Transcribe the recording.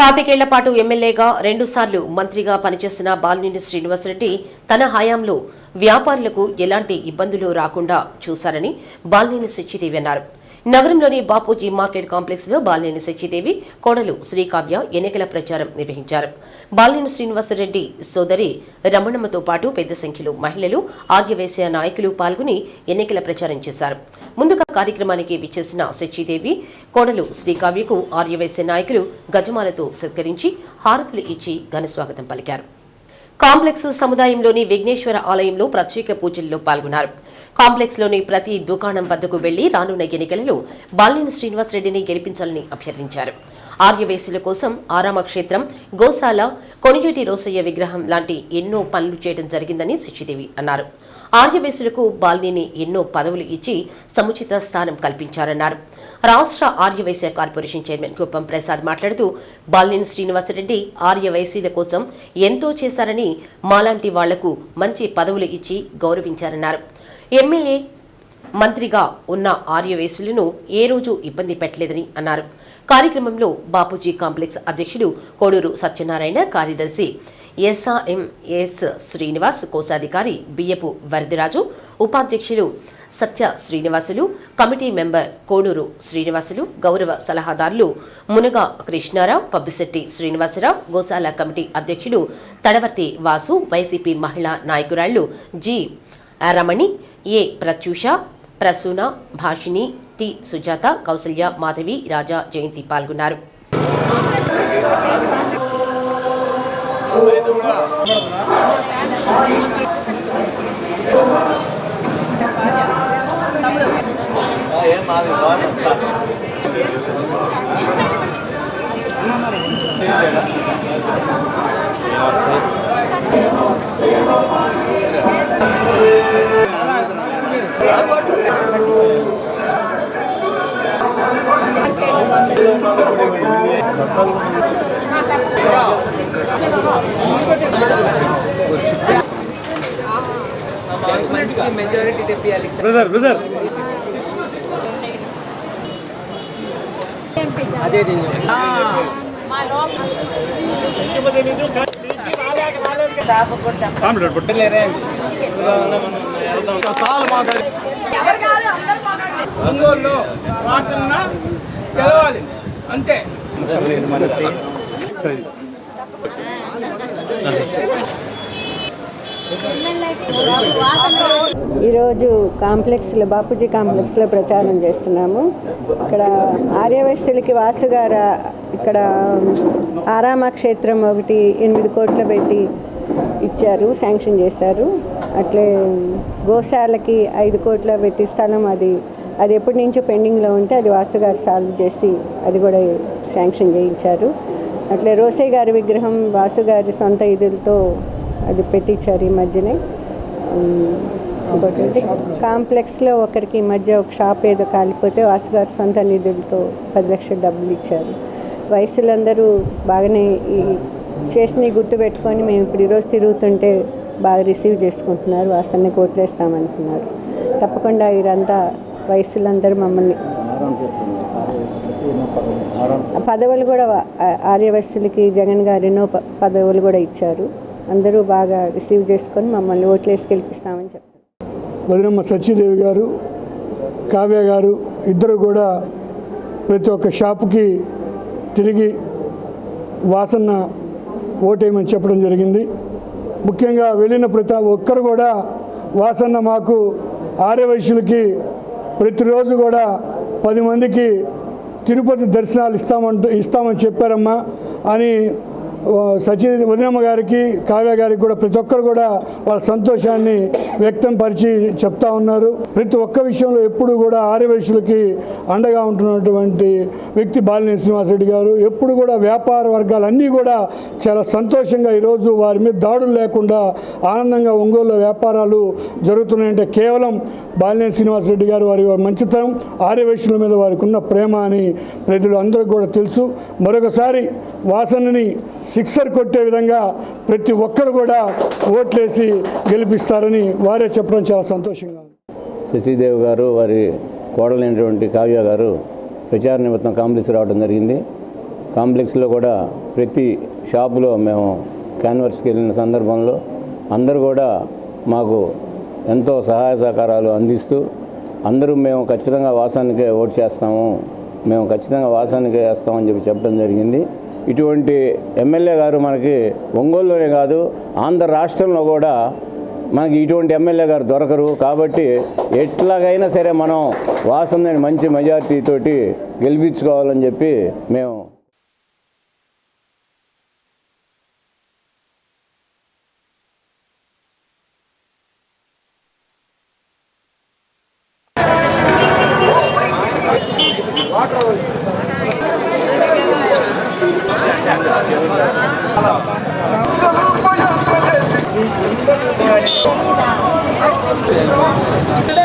పాతికేళ్ళ పాటు ఎమ్మెల్యేగా రెండుసార్లు మంత్రిగా పనిచేసిన బాలినేని శ్రీనివాసరెడ్డి తన హయాంలో వ్యాపారులకు ఎలాంటి ఇబ్బందులు రాకుండా చూశారని బాలినేని సచ్చిదేవి అన్నారు నగరంలోని బాపూజీ మార్కెట్ కాంప్లెక్స్లో బాలినేని సచ్చిదేవి కోడలు శ్రీకావ్య ఎన్నికల ప్రచారం నిర్వహించారు. బాలినేని శ్రీనివాసరెడ్డి సోదరి రమణమ్మతో పాటు పెద్ద సంఖ్యలో మహిళలు ఆర్యవేశ్య నాయకులు పాల్గొని ఎన్నికల ప్రచారం చేశారు. ముందుగా కార్యక్రమానికి విచ్చేసిన సచ్చిదేవి కోడలు శ్రీకావ్యకు ఆర్యవేశ్య నాయకులు గజమాలతో సత్కరించి హారతులు ఇచ్చి ఘనస్వాగతం పలికారు. కాంప్లెక్స్ సముదాయంలోని విఘ్నేశ్వర ఆలయంలో ప్రత్యేక పూజల్లో పాల్గొన్నారు. కాంప్లెక్స్లోని ప్రతి దుకాణం వద్దకు వెళ్ళి రానున్న ఎన్నికలలో బాలినేని శ్రీనివాసరెడ్డిని గెలిపించాలని అభ్యర్థించారు. ఆర్యవేశుల కోసం ఆరామ క్షేత్రం గోశాల కొణిజేటి రోసయ్య విగ్రహం లాంటి ఎన్నో పనులు చేయడం జరిగిందని శశిదేవి అన్నారు. ఆర్యవేశులకు బాలినేని ఎన్నో పదవులు ఇచ్చి సముచిత స్థానం కల్పించారన్నారు. రాష్ట్ర ఆర్యవైశ్య కార్పొరేషన్ చైర్మన్ కుప్పం ప్రసాద్ మాట్లాడుతూ బాలినేని శ్రీనివాసరెడ్డి ఆర్యవైశ్యుల కోసం ఎంతో చేశారని మాలాంటి వాళ్ళకు మంచి పదవులు ఇచ్చి గౌరవించారన్నారు. ఎమ్మెల్యే మంత్రిగా ఉన్న ఆర్యవేశులను ఏ రోజు ఇబ్బంది పెట్టలేదని అన్నారు. కార్యక్రమంలో బాపూజీ కాంప్లెక్స్ అధ్యక్షుడు కోడూరు సత్యనారాయణ కార్యదర్శి ఎస్ఆర్ఎంఎస్ శ్రీనివాస్ కోశాధికారి బియ్యపు వరదిరాజు ఉపాధ్యక్షులు సత్య శ్రీనివాసులు కమిటీ మెంబర్ కోడూరు శ్రీనివాసులు గౌరవ సలహాదారులు మునగ కృష్ణారావు పబ్బిశెట్టి శ్రీనివాసరావు గోశాల కమిటీ అధ్యక్షుడు తడవర్తి వాసు వైసీపీ మహిళా నాయకురాళ్ళు G Ramani A. Pratyusha Prasuna Bhashini T. Sujatha Kausalya Madhavi Raja Jayanthi పాల్గొన్నారు ఏం మాది బాగుంది మాకు మంచి మెజారిటీ తెప్పియాలి బ్రదర్ బ్రదర్ అదే రాసన్న గెలవాలి. అంతే. ఈరోజు కాంప్లెక్స్లో బాపూజీ కాంప్లెక్స్లో ప్రచారం చేస్తున్నాము. ఇక్కడ ఆర్యవైశ్యులకి వాసుగార ఇక్కడ ఆరామ క్షేత్రం ఒకటి ఎనిమిది కోట్లు పెట్టి ఇచ్చారు శాంక్షన్ చేశారు. అట్లే గోశాలకి ఐదు కోట్ల పెట్టి స్థలం అది అది ఎప్పటి నుంచో పెండింగ్లో ఉంటే అది వాసు గారు సాల్వ్ చేసి అది కూడా శాంక్షన్ చేయించారు. అట్లే రోసే గారి విగ్రహం వాసు గారి సొంత ఇదులతో అది పెట్టించారు ఈ మధ్యనే. ఇంకోటి కాంప్లెక్స్లో ఒకరికి ఈ మధ్య ఒక షాప్ ఏదో కాలిపోతే వాసు గారి సొంత నిధులతో పది లక్షల డబ్బులు ఇచ్చారు. వయసులందరూ బాగానే ఈ చేసిన గుర్తు పెట్టుకొని మేము ఇప్పుడు ఈరోజు తిరుగుతుంటే బాగా రిసీవ్ చేసుకుంటున్నారు వాసన్ని కోట్లేస్తామనుకున్నారు తప్పకుండా వీరంతా వయసులందరూ మమ్మల్ని. పదవులు కూడా ఆర్యవైశ్యులకి జగన్ గారు ఎన్నో ప- పదవులు కూడా ఇచ్చారు. అందరూ బాగా రిసీవ్ చేసుకొని మమ్మల్ని ఓట్లేసి గెలిపిస్తామని చెప్తారు వదినమ్మ సత్యదేవి గారు కావ్య గారు ఇద్దరు కూడా ప్రతి ఒక్క షాపుకి తిరిగి వాసన ఓటేయమని చెప్పడం జరిగింది. ముఖ్యంగా వెళ్ళిన ప్రతి ఒక్కరు కూడా వాసన్న మాకు ఆర్యవైశ్యులకి ప్రతిరోజు కూడా పది మందికి తిరుపతి దర్శనాలు ఇస్తామంటూ ఇస్తామని చెప్పారమ్మా అని సచి వదినమ్మ గారికి కావ్య గారికి కూడా ప్రతి ఒక్కరు కూడా వాళ్ళ సంతోషాన్ని వ్యక్తం పరిచి చెప్తా ఉన్నారు. ప్రతి ఒక్క విషయంలో ఎప్పుడు కూడా ఆర్యవేశులకి అండగా ఉంటున్నటువంటి వ్యక్తి బాలినేని శ్రీనివాసరెడ్డి గారు. ఎప్పుడు కూడా వ్యాపార వర్గాలన్నీ కూడా చాలా సంతోషంగా ఈరోజు వారి మీద దాడులు లేకుండా ఆనందంగా ఒంగోలులో వ్యాపారాలు జరుగుతున్నాయంటే కేవలం బాలినేని శ్రీనివాసరెడ్డి గారు వారి మంచితనం ఆర్యవేశుల మీద వారికి ఉన్న ప్రేమ అని ప్రజలు అందరికీ కూడా తెలుసు. మరొకసారి వాసనని సిక్సర్ కొట్టే విధంగా ప్రతి ఒక్కరు కూడా ఓట్లేసి గెలిపిస్తారని వారే చెప్పడం చాలా సంతోషంగా ఉంది. శశిదేవ్ గారు వారి కోడలైనటువంటి కావ్య గారు ప్రచార నిమిత్తం కాంప్లెక్స్ రావడం జరిగింది. కాంప్లెక్స్లో కూడా ప్రతి షాపులో మేము క్యాన్వర్స్కి వెళ్ళిన సందర్భంలో అందరూ కూడా మాకు ఎంతో సహాయ సహకారాలు అందిస్తూ అందరూ మేము ఖచ్చితంగా వాసానికే ఓటు చేస్తాము మేము ఖచ్చితంగా వాసానికే వేస్తామని చెప్పి చెప్పడం జరిగింది. ఇటువంటి ఎమ్మెల్యే గారు మనకి ఒంగోలులోనే కాదు ఆంధ్ర రాష్ట్రంలో కూడా మనకి ఇటువంటి ఎమ్మెల్యే గారు దొరకరు. కాబట్టి ఎట్లాగైనా సరే మనం వాసనని మంచి మెజార్టీతోటి గెలిపించుకోవాలని చెప్పి మేము لا